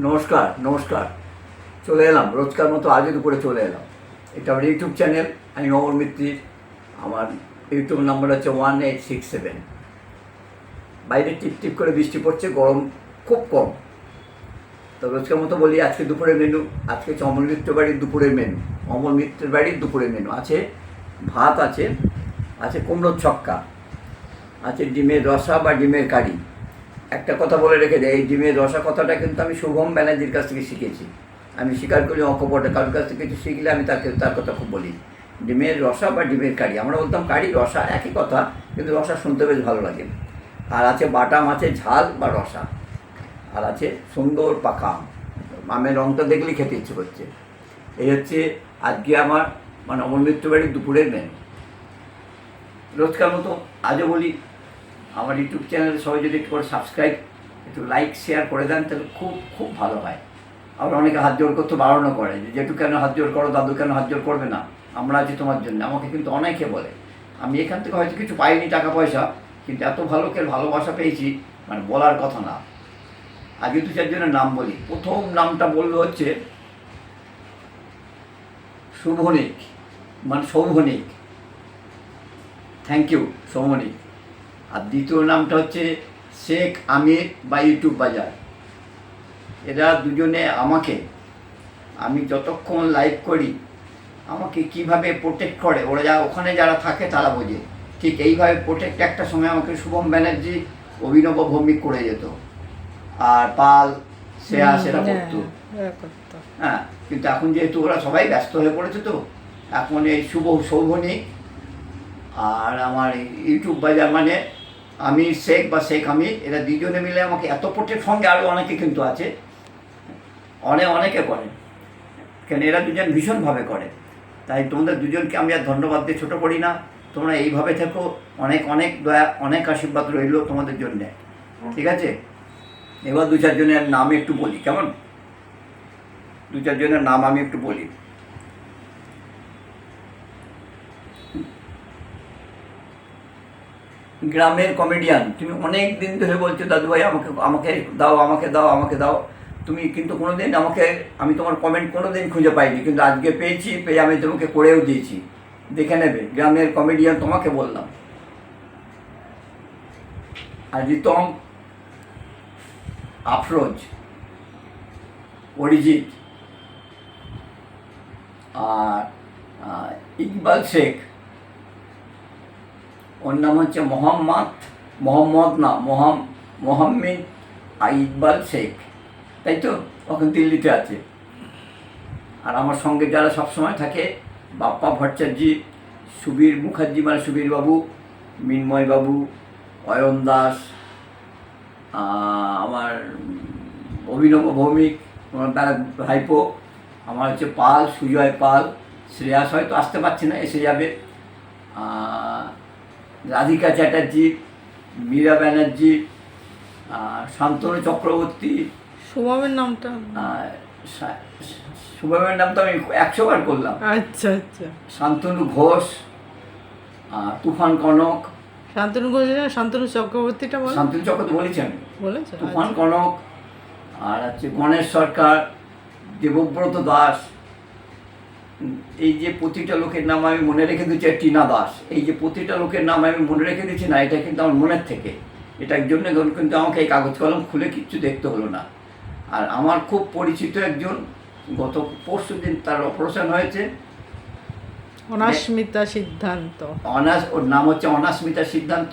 নমস্কার নমস্কার। চলে এলাম, রোজকার মতো আজও দুপুরে চলে এলাম। এটা আমার ইউটিউব চ্যানেল, আমি অমর মিত্রির আমার ইউটিউব নাম্বার হচ্ছে ওয়ান এইট সিক্স সেভেন। বাইরে টিপ টিপ করে বৃষ্টি পড়ছে, গরম খুব কম। তো রোজকার মতো বলি, আজকে দুপুরের মেনু আজকে হচ্ছে অমর মিত্র বাড়ির দুপুরের মেনু অমর মিত্রের বাড়ির দুপুরের মেনু আছে ভাত, আছে আছে কুমড়োর ছক্কা, আছে ডিমের রসা বা ডিমের কারি। একটা কথা বলে রেখে দেয়, এই ডিমের রসা কথাটা কিন্তু আমি শুভম ব্যানার্জির কাছ থেকে শিখেছি। আমি স্বীকার করি অকপটে, কারোর কাছ থেকে কিছু শিখলে আমি তাকে, তার কথা খুব বলি। ডিমের রসা বা ডিমের কারি, আমরা বলতাম কারি রসা একই কথা, কিন্তু রসা শুনতে বেশ ভালো লাগে। আর আছে বাটা মাছের ঝাল বা রসা। আর আছে সুন্দর পাকা আম আমের রঙটা দেখলেই খেতে ইচ্ছে করছে। এই হচ্ছে আজকে আমার মানে অমর বাড়ির দুপুরের মেনু রোজকার মতো আজও বলি আমার ইউটিউব চ্যানেল সবাই যদি একটু করে সাবস্ক্রাইব একটু লাইক শেয়ার করে দেন, তাহলে খুব খুব ভালো হয়। আবার অনেকে হাত জোর করতে বারণও করে যে কেন হাত জোর করো? দাদু কেন হাত জোর করবে না? আমরা আছি তোমার জন্য। আমাকে কিন্তু অনেকে বলে। আমি এখান থেকে হয়তো কিছু পাইনি টাকা পয়সা কিন্তু এত ভালো কে ভালোবাসা পেয়েছি মানে বলার কথা না। আগে দু চারজনের নাম বলি। প্রথম নামটা বলল হচ্ছে শুভনিক। মানে সৌভনিক। থ্যাংক ইউ সৌমনিক আর দ্বিতীয় নামটা হচ্ছে শেখ আমির বা ইউটিউব বাজার। এরা দুজনে আমাকে আমি যতক্ষণ লাইভ করি আমাকে কীভাবে প্রোটেক্ট করে ওরা যা ওখানে যারা থাকে তারা বোঝে। ঠিক এইভাবে প্রোটেক্ট একটা সময় আমাকে শুভম ব্যানার্জি অভিনব ভৌমিক করে যেত। আর পাল শ্রেয়া সেরা করতো। হ্যাঁ, হ্যাঁ কিন্তু এখন যেহেতু ওরা সবাই ব্যস্ত হয়ে পড়েছে তো এখন এই শুভ সৌভনিক আর আমার ইউটিউব বাজার মানে আমি শেখ বা শেখ আমি এরা দুজনে মিলে আমাকে এত প্রোটেক্ট সঙ্গে আরও অনেকে কিন্তু আছে। অনেক অনেকে করে। কেন এরা দুজন ভীষণভাবে করে। তাই তোমাদের দুজনকে আমি আর ধন্যবাদ দিয়ে ছোটো করি না। তোমরা এইভাবে থেকো। অনেক অনেক দয়া, অনেক আশীর্বাদ রইল তোমাদের জন্যে। ঠিক আছে? এবার দু চারজনের নাম একটু বলি, কেমন? দু চারজনের নাম আমি একটু বলি। গ্রামের কমেডিয়ান তুমি অনেক দিন ধরে বলছো, দাদু ভাই, আমাকে আমাকে দাও আমাকে দাও আমাকে দাও। তুমি কিন্তু কোনো দিন আমাকে, আমি তোমার কমেন্ট কোনো দিন খুঁজে পাইনি, কিন্তু আজকে পেয়েছি, পেয়ে আমি তোমাকে করেও দিয়েছি। দেখে নেবে, গ্রামের কমেডিয়ান তোমাকে বললাম। আর রিতম আফরোজ, অরিজিৎ, আর ইকবাল শেখ। ওর নাম হচ্ছে মোহাম্মদ মোহাম্মদ না, মোহাম মোহাম্মিদ ইকবাল শেখ। তাই তো? ওখানে দিল্লিতে আছে। আর আমার সঙ্গে যারা সবসময় থাকে, বাপ্পা ভট্টাচার্যি, সুবীর মুখার্জি মানে সুবীর বাবু অয়ন দাস আমার অভিনব ভৌমিক, ওনার দ্বারা ভাইপো, আমার হচ্ছে পাল, সুজয় পাল, শ্রেয়াস হয়তো আসতে পারছে না, এসে যাবে। রাধিকা চ্যাটার্জি মীরা ব্যানার্জি শান্তনু চক্রবর্তী। শুভমের নামটা শুভমের নাম তো আমি একশো বার করলাম। আচ্ছা আচ্ছা। শান্তনু ঘোষ তুফান কনক। শান্তনু ঘোষ শান্তনু চক্রবর্তীটা বল। শান্তনু চক্রবর্তী বলেছি আমি। বলেছে তুফান আচ্ছা। কনক আর হচ্ছে গণেশ সরকার দেবব্রত দাস। এই যে প্রতিটা লোকের নাম আমি মনে রেখে দিচ্ছি টিনা দাস। এই যে প্রতিটা লোকের নাম আমি মনে রেখে দিচ্ছি না এটা কিন্তু আমার মনের থেকে। এটার জন্য কিন্তু আমাকে এই কাগজ কলম খুলে কিচ্ছু দেখতে হলো না। আর আমার খুব পরিচিত একজন গত পরশু দিন তার অপারেশন হয়েছে। অনাস্মিতা সিদ্ধান্ত। অনাস ওর নাম হচ্ছে অনাস্মিতা সিদ্ধান্ত।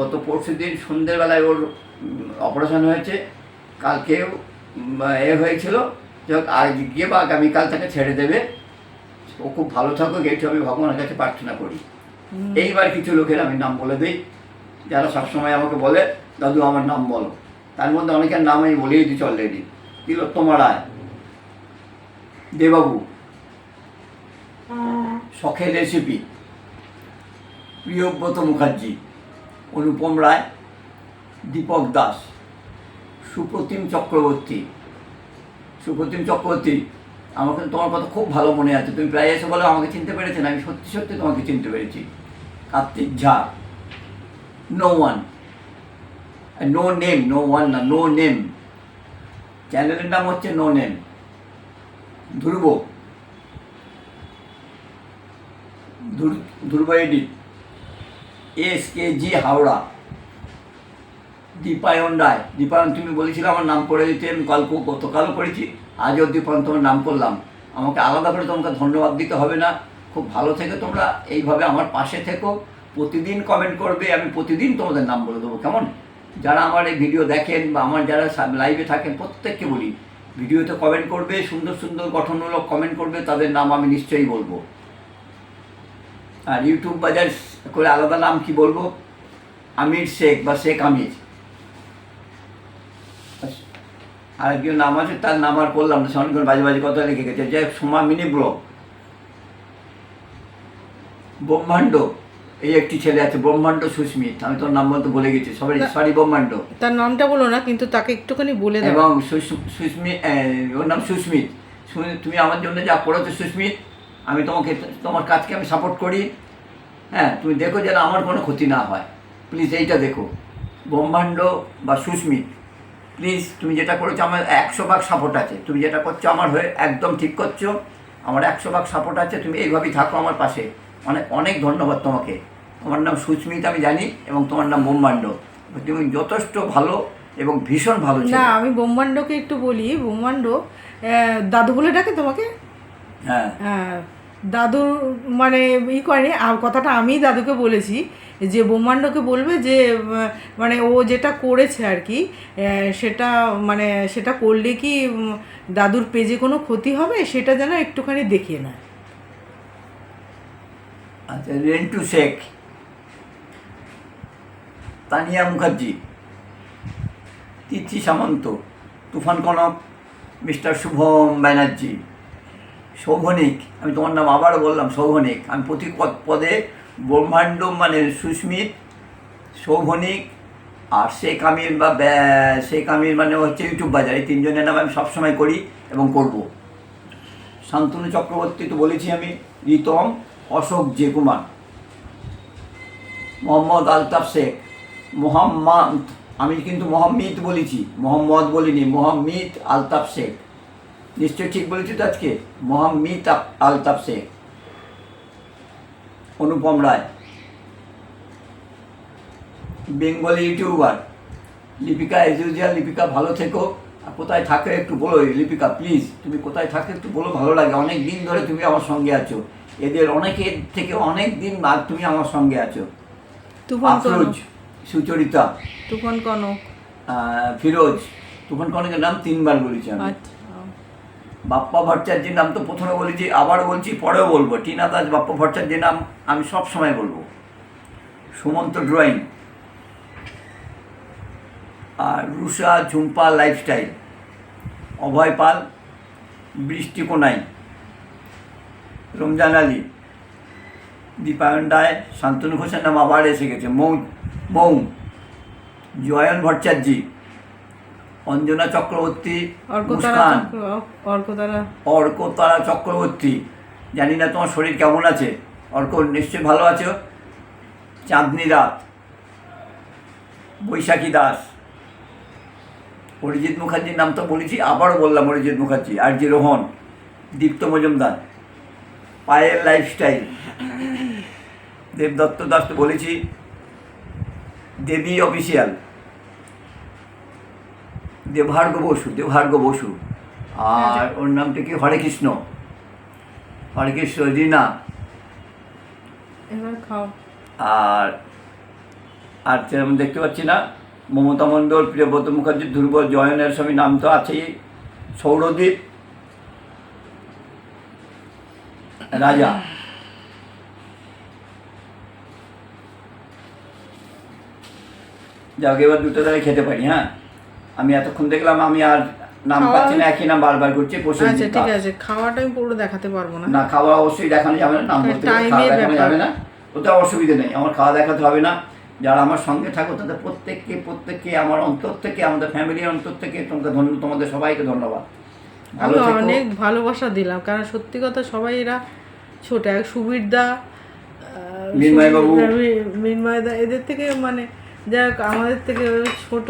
গত পরশু দিন সন্ধ্যেবেলায় ওর অপারেশন হয়েছে। কালকেও এ হয়েছিল। যাক আজ গিয়ে বা আগামীকাল তাকে ছেড়ে দেবে। ও খুব ভালো থাকুক এইটু আমি ভগবানের কাছে প্রার্থনা করি। এইবার কিছু লোকের আমি নাম বলে দিই। যারা সবসময় আমাকে বলে দাদু আমার নাম বলো। তার মধ্যে অনেকের নাম আমি বলেই দিচ্ছি অলরেডি তিলোত্তমা রায় দেবাবু শখের রেসিপি প্রিয়ব্রত মুখার্জি। অনুপম রায়। দীপক দাস। সুপ্রতিম চক্রবর্তী। সুপ্রতিম চক্রবর্তী আমাকে তোমার কথা খুব ভালো মনে আছে। তুমি প্রায় এসে বলো, আমাকে চিনতে পেরেছেন আমি সত্যি সত্যি তোমাকে চিনতে পেরেছি। Kartik Jha. No one no name no one না নো নেম চ্যানেলের নাম হচ্ছে no name Dhruv. ধ্রু- Dhruv edit S K G Howrah. Dipayan Roy. Dipayan, তুমি বলেছিলে আমার নাম করে দিতে, আমি কাল গতকালও করেছি। আজও দীপায়ন তোমার নাম করলাম। আমাকে আলাদা করে তোমাকে ধন্যবাদ দিতে হবে না। খুব ভালো থেকে তোমরা। এইভাবে আমার পাশে থেকো। প্রতিদিন কমেন্ট করবে, আমি প্রতিদিন তোমাদের নাম বলে দেবো। কেমন? যারা আমার এই ভিডিও দেখেন বা আমার যারা লাইভে থাকেন, প্রত্যেককে বলি ভিডিওতে কমেন্ট করবে, সুন্দর সুন্দর গঠনমূলক কমেন্ট করবে, তাদের নাম আমি নিশ্চয়ই বলব। আর ইউটিউব বাজার করে আলাদা নাম কি বলব? আমির শেখ বা শেখ আমির। আর একজন নাম আছে তার নাম আর করলাম না অনেকক্ষণ বাজে বাজে কথা লিখে গেছে। যে সোমা মিনি ব্লক ব্রহ্মাণ্ড এই একটি ছেলে আছে ব্রহ্মাণ্ড সুস্মিত আমি তোর নাম বলতে বলে গেছি সবাই সরি ব্রহ্মাণ্ড। তার নামটা বলো না কিন্তু তাকে একটুখানি বলে দাও। এবং সুস্মিত ওর নাম সুস্মিত। তুমি আমার জন্য যা করেছ সুস্মিত আমি তোমাকে তোমার কাজকে আমি সাপোর্ট করি। হ্যাঁ তুমি দেখো যেন আমার কোনো ক্ষতি না হয়। প্লিজ এইটা দেখো। ব্রহ্মাণ্ড বা সুস্মিত। প্লিজ তুমি যেটা করেছ আমার একশো ভাগ সাপোর্ট আছে। তুমি যেটা করছ আমার হয়ে একদম ঠিক করছ। আমার একশো ভাগ সাপোর্ট আছে তুমি এইভাবেই থাকো আমার পাশে। অনেক অনেক ধন্যবাদ তোমাকে। তোমার নাম সুস্মিত আমি জানি এবং তোমার নাম ব্রহ্মাণ্ড। তুমি যথেষ্ট ভালো এবং ভীষণ ভালো না আমি ব্রহ্মাণ্ডকে একটু বলি। ব্রহ্মাণ্ড দাদু বলে ডাকে তোমাকে? হ্যাঁ। হ্যাঁ, দাদুর মানে ই করেনি কথাটা আমি দাদুকে বলেছি, যে ব্রহ্মাণ্ডকে বলবে যে মানে ও যেটা করেছে আর কি সেটা মানে সেটা করলে কি দাদুর পেজে কোনো ক্ষতি হবে? সেটা যেন একটুখানি দেখিয়ে নেয়। আচ্ছা রেন্টু শেখ, তানিয়া মুখার্জি, তিথি সামন্ত, তুফান কনক, মিস্টার শুভম ব্যানার্জি। সৌভনিক, আমি তোমার নাম আবারও বললাম, সৌভনিক। আমি প্রতি পদ- ব্রহ্মাণ্ড মানে সুস্মিত, সৌভনিক, আর শেখ আমির বা শেখ আমির মানে হচ্ছে ইউটিউব বাজার। এই তিনজনের নাম আমি সবসময় করি এবং করব। শান্তনু চক্রবর্তী তো বলেছি আমি, রিতম, অশোক জে কুমার মোহাম্মদ আলতাফ শেখ, মোহাম্মদ, আমি কিন্তু মোহাম্মিদ বলেছি, মোহাম্মদ বলিনি, মোহাম্মিদ আলতাফ শেখ। নিশ্চয় ঠিক বলেছি তো আজকে। Mohammed up- Altaf Sheikh Anupam Roy. Bengali YouTuber. Lipika as usual Lipika ভালো থেকো। কোথায় থাকে একটু বলো লিপিকা প্লিজ তুমি কোথায় থাকে একটু বলো ভালো লাগে। অনেক দিন ধরে তুমি আমার সঙ্গে আছো। এদের অনেকের থেকে অনেক দিন বাদ তুমি আমার সঙ্গে আছো। আফরোজ সুচরিতা। তুফান কনক। ফিরোজ। তুফান কনকের নাম তিনবার বলেছি আমি। আচ্ছা। বাপ্পা ভট্টাচার্যের নাম তো প্রথমে বলেছি আবারও বলছি, পরেও বলব। টিনা দাস, বাপ্পা ভট্টাচার্যের নাম আমি সব সময় বলব। সুমন্ত ড্রয়িং। আর রুষা ঝুম্পা লাইফস্টাইল। অভয় পাল, বৃষ্টি কোনাই। রমজান আলী। দীপায়ন রায়, শান্তনু ঘোষের নাম আবার এসে গেছে। মৌ মৌ। জয়ন ভট্টাচার্যী। অঞ্জনা চক্রবর্তী অর্কতারা মুস্কান। অর্কতারা। অর্ক তারা চক্রবর্তী। জানি না তোমার শরীর কেমন আছে। অর্ক নিশ্চয়ই ভালো আছো? চাঁদনি রাত। বৈশাখী দাস। অরিজিৎ মুখার্জির নাম তো বলেছি আবারও বললাম অরিজিৎ মুখার্জি আর জি রোহন দীপ্ত মজুমদার। পায়ের লাইফস্টাইল দেবদত্ত দাস তো বলেছি দেবী অফিসিয়াল দেবভার্গ বসু দেবভার্গ বসু। আর ওর নামটা কি? হরে কৃষ্ণ হরে কৃষ্ণ রিনা আর আর যেরকম দেখতে পাচ্ছি না মমতা মণ্ডল প্রিয়ব্রত মুখার্জি ধ্রুব জয়নের স্বামী নাম তো আছেই। সৌরদ্বীপ রাজা। যাকে এবার দুটো দ্বারা খেতে পারি হ্যাঁ? আমি এতক্ষণ দেখলাম আমি আর নাম পাচ্ছি না একই নাম বারবার করছি বসে আচ্ছা ঠিক আছে খাওয়াটা আমি পুরো দেখাতে পারব না। না খাওয়া অবশ্যই দেখানো যাবে না নাম বলতে খাওয়া দেখানো যাবে না। ওটা অসুবিধা নেই আমার খাওয়া দেখাতে হবে না। যারা আমার সঙ্গে থাকো তাদের প্রত্যেককে প্রত্যেককে আমার অন্তর থেকে আমাদের ফ্যামিলির অন্তর থেকে তোমাকে ধন্য তোমাদের সবাইকে ধন্যবাদ। ভালো আমি অনেক ভালোবাসা দিলাম কারণ সত্যি কথা সবাই এরা ছোট এক সুবীরদা মিনময় বাবু। মিনময়দা এদের থেকে মানে যাই হোক আমাদের থেকে ছোট।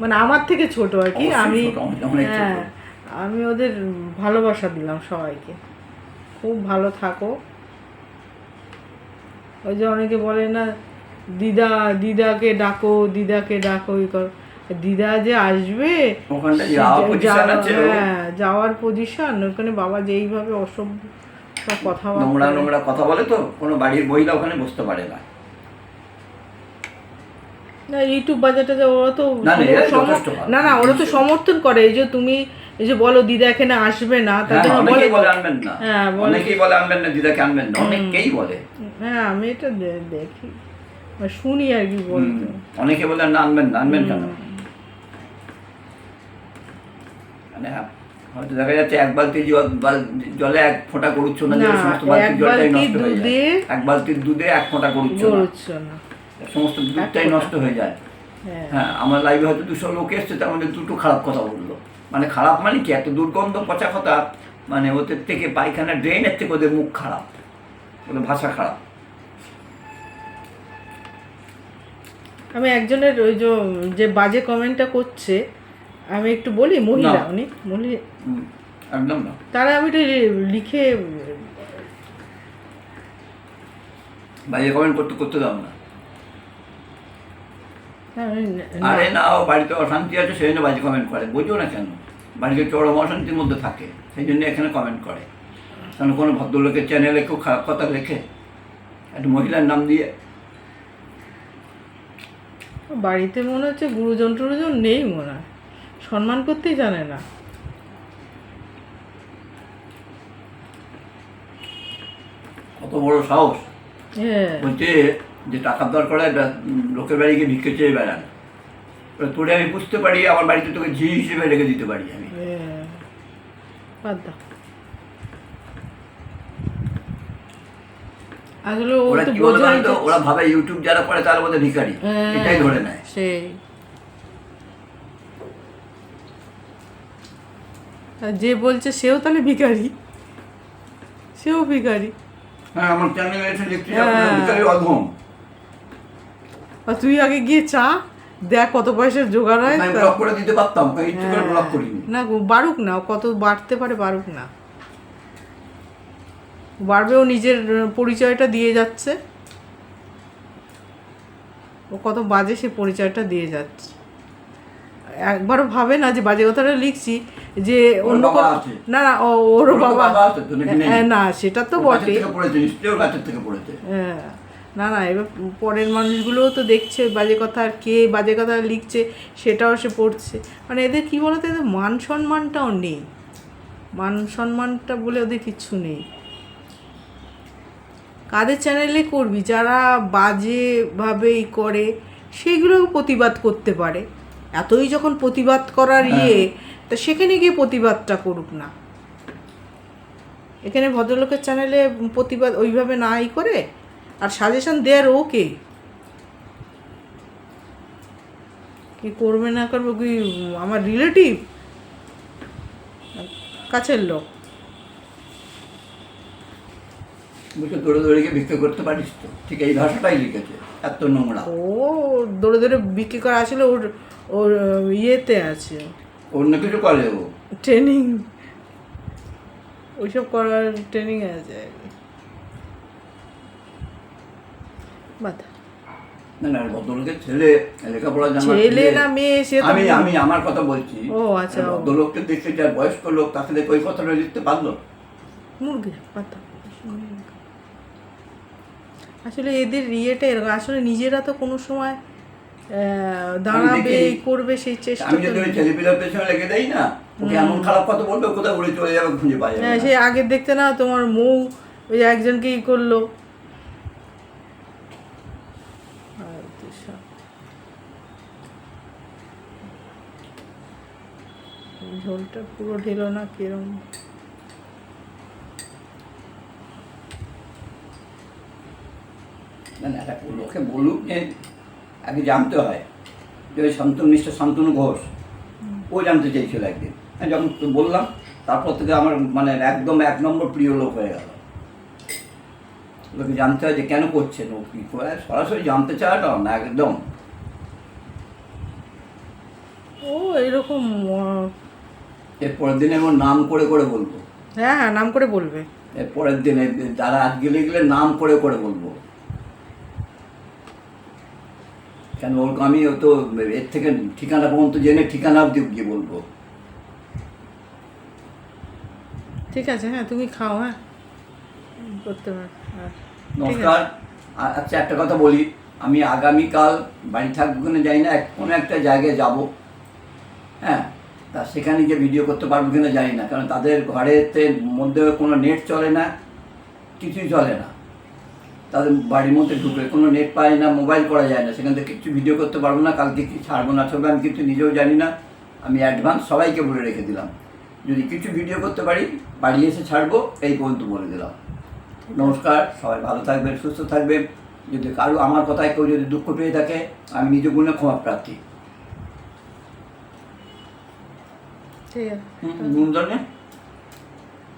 মানে আমার থেকে ছোট আর কি আমি। হ্যাঁ আমি ওদের ভালোবাসা দিলাম সবাইকে খুব ভালো থাকো ওই যে অনেকে বলে না দিদা দিদাকে ডাকো দিদাকে ডাকো ই কর দিদা যে আসবে। হ্যাঁ যাওয়ার পজিশন ওখানে বাবা যেইভাবে অসভ্য সব নোংরা নোংরা কথা বলে তো কোনো বাড়ির মহিলা ওখানে বসতে পারে না না ইউটিউব বাজারটা ওরা তো না, না, ওরা তো সমর্থন করে এই যে তুমি এই যে বলো দিদা এখানে আসবে না হ্যাঁ, বলে আনবেন না। হ্যাঁ, অনেকেই বলে আনবেন না দিদাকে আনবেন না অনেকেই বলে। হ্যাঁ আমি এটা দেখি। শুনি আর কি বলতে। অনেকে বলে না আনবেন না আনবেন কেন? মানে হয়তো দেখা যাচ্ছে এক বালতি জলে এক ফোঁটা করুচ্ছ না সমস্ত বালতির এক জলটাই নষ্ট হয়ে যায়। এক বালতির দুধে এক ফোঁটা করুচ্ছ না। সমস্ত দুধটাই নষ্ট হয়ে যায়। হ্যাঁ। হ্যাঁ আমার লাইভে হয়তো দুশো লোক এসছে তার মধ্যে দুটো খারাপ কথা বলল। মানে খারাপ মানে কি? এত দুর্গন্ধ পচা কথা মানে ওদের থেকে পায়খানা ড্রেনের থেকে ওদের মুখ খারাপ। ওদের ভাষা খারাপ। আমি একজনের ওই যে বাজে কমেন্টটা করছে আমি একটু বলি মহিলা। উনি মহিলা। একদম না। তারা আমি লিখে বাজে কমেন্ট করতে করতে দাও না- আরে না ও বাড়িতে অশান্তি আছে সেই জন্য বাজে কমেন্ট করে। বোঝো না কেন? বাড়িতে চরম অশান্তির মধ্যে থাকে সেই জন্য এখানে কমেন্ট করে। কারণ কোনো ভদ্রলোকের চ্যানেলে কেউ খারাপ কথা লেখে একটা মহিলার নাম দিয়ে। বাড়িতে মনে হচ্ছে গুরুজন টুরুজন নেই মনে হয়। সম্মান করতেই জানে না। কত বড় সাহস। হ্যাঁ। বলছে যে টাকার দরকার হয় লোকের বাড়ি গিয়ে ভিক্ষে চেয়ে বেড়ান। তোরে আমি বুঝতে পারি আমার বাড়িতে তোকে ঝি হিসেবে রেখে দিতে পারি আমি। ওরা ভাবে ইউটিউব যারা করে তার মধ্যে ভিখারি। হ্যাঁ, এটাই ধরে নেয়। যে বলছে সেও তাহলে ভিখারি। সেও ভিখারি। হ্যাঁ আমার চ্যানেলে এসে দেখছি। ভিখারি অধম। আর তুই আগে গিয়ে চা দেখ কত পয়সার জোগাড় হয়। ব্লক করে দিতে পারতাম ব্লক করিনি। না গো, বাড়ুক না কত বাড়তে পারে বাড়ুক না। বাড়বেও নিজের পরিচয়টা দিয়ে যাচ্ছে। ও কত বাজে সে পরিচয়টা দিয়ে যাচ্ছে। একবারও ভাবে না যে বাজে কথাটা লিখছি যে অন্য বাবা না না ওর বাবা? হ্যাঁ, না সেটা তো ও বটে ও হ্যাঁ। না না এবার পরের মানুষগুলোও তো দেখছে বাজে কথা আর কে বাজে কথা লিখছে সেটাও সে পড়ছে। মানে এদের কি বলতো এদের মান সম্মানটাও নেই। মান সম্মানটা বলে ওদের কিচ্ছু নেই। কাদের চ্যানেলে করবি? যারা বাজেভাবে করে সেইগুলো প্রতিবাদ করতে পারে। এতই যখন প্রতিবাদ করার ইয়ে তা সেখানে গিয়ে প্রতিবাদটা করুক না। এখানে ভদ্রলোকের চ্যানেলে প্রতিবাদ ওইভাবে না ই করে আর সাজেশন দেয়ার ওকে কি? করবে না করবে কি আমার রিলেটিভ কাছের লোক। দৌড়ে ভিক্ষে করতে পারিস তো। ঠিক এই ভাষাটাই লিখেছে এত নোংরা। ও দৌড়ে দৌড়ে বিক্রি করা আসলে ওর ওর ইয়েতে আছে। অন্য কিছু করে ও? ট্রেনিং ওইসব করার ট্রেনিং আছে। বাধা। না না ভদ্রলোকের ছেলে লেখাপড়া জানা ছেলে না মেয়ে সে আমি আমি আমার কথা বলছি। ও, আচ্ছা, ভদ্রলোককে দেখে যার বয়স্ক লোক তাকে ওই কথাটা লিখতে পারল? মুরগি পাতা। আসলে এদের ইয়েটা এরকম আসলে নিজেরা তো কোনো সময় আহ, দাঁড়াবে করবে সেই চেষ্টা আমি যদি ওই ছেলেপিলার পেছনে লেগে দেই না ওকে এমন খারাপ কথা বলবে কোথায় উড়ে চলে যাবে খুঁজে পাওয়া যাবে হ্যাঁ সে আগের দেখতে না তোমার মৌ ওই একজনকে ই করল আর তো সব। ঝোলটা পুরো ঢেলো না কিরম। লোকে বলুক যে আগে জানতে হয় যে ওই শান্তনু মিস্টার শান্তনু ঘোষ ও জানতে চেয়েছিল একদিন। হ্যাঁ যখন তো বললাম তারপর থেকে আমার মানে একদম এক নম্বর প্রিয় লোক হয়ে গেল। লোকে জানতে হয় যে কেন করছেন ও কী করে? সরাসরি জানতে চাওয়াটা না একদম। ও এরকম এর পরের দিনে আমার নাম করে করে বলব। হ্যাঁ হ্যাঁ নাম করে বলবে। এর পরের দিনে যারা আজকে লিখলে নাম করে করে বলব। কেন ওর আমি তো এর থেকে ঠিকানা পর্যন্ত জেনে ঠিকানা অব্দি গিয়ে বলব। ঠিক আছে হ্যাঁ তুমি খাও হ্যাঁ। করতে নমস্কার। আচ্ছা একটা কথা বলি। আমি আগামীকাল বাড়ি থাকব কিনা যাই না কোনো একটা জায়গায় যাব। হ্যাঁ তা সেখানে গিয়ে ভিডিও করতে পারব কিনা জানি না, কারণ তাদের ঘরেতে মধ্যে কোনো নেট চলে না, কিছুই চলে না। তাদের বাড়ির মধ্যে ঢুকে কোনো নেট পায় না মোবাইল করা যায় না, সেখান থেকে কিছু ভিডিও করতে পারব না, কালকে কি ছাড়বো না ছাড়বো আমি কিন্তু নিজেও জানি না। আমি অ্যাডভান্স সবাইকে বলে রেখে দিলাম, যদি কিছু ভিডিও করতে পারি, বাড়ি এসে ছাড়বো, এই পর্যন্ত বলে দিলাম। নমস্কার, সবাই ভালো থাকবেন, সুস্থ থাকবেন। যদি কারও আমার কথায় কেউ যদি দুঃখ পেয়ে থাকে, আমি নিজ গুণে ক্ষমা প্রার্থী ঠিক আছে হুম, নুন ধরনের